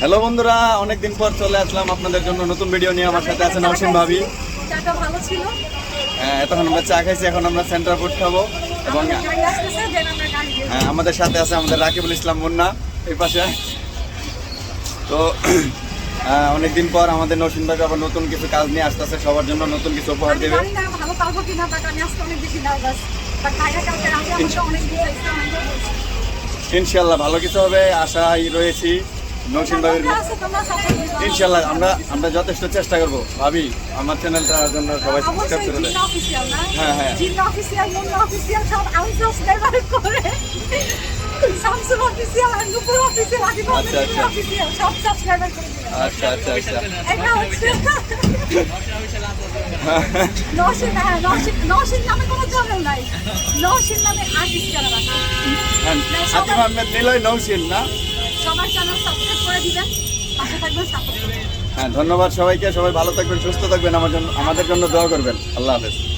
Hello বন্ধুরা অনেকদিন পর চলে আসলাম আপনাদের জন্য নতুন ভিডিও নিয়ে। আমার সাথে আছেন অসীম ভাবি। চাটা ভালো ছিল। হ্যাঁ, এতক্ষণ আমরা চা খাইছি এখন আমরা সেন্টার ফুড খাব। এবং হ্যাঁ, আমাদের সাথে আছে আমাদের রাকিবুল ইসলাম মুন্না এই পাশে। তো অনেকদিন পর আমাদের নসীন ভাই আবার নতুন কিছু কাজ নিয়ে আসতে আসতেছে সবার জন্য নতুন কিছু উপহার দেবে। ইনশাল্লাহ ভালো কিছু হবে আশাই রয়েছি। নসীন দিবা। ইনশাল্লাহ আমরা আমরা যথেষ্ট চেষ্টা করব। ভাবি আমার চ্যানেলটার জন্য সবাই সাবস্ক্রাইব করে দেয়। হ্যাঁ, হ্যাঁ। করে। অফিসিয়াল আগে আচ্ছা, আচ্ছা। আচ্ছা আচ্ছা আচ্ছা। নওশিন হ্যাঁ নামে আর্টিস্ট আছে হ্যাঁ, আতিফ আহমেদ নিলয় নৌসিন না? সবার হ্যাঁ ধন্যবাদ সবাইকে। সবাই ভালো থাকবেন, সুস্থ থাকবেন। আমার জন্য আমাদের জন্য দোয়া করবেন। আল্লাহ হাফেজ।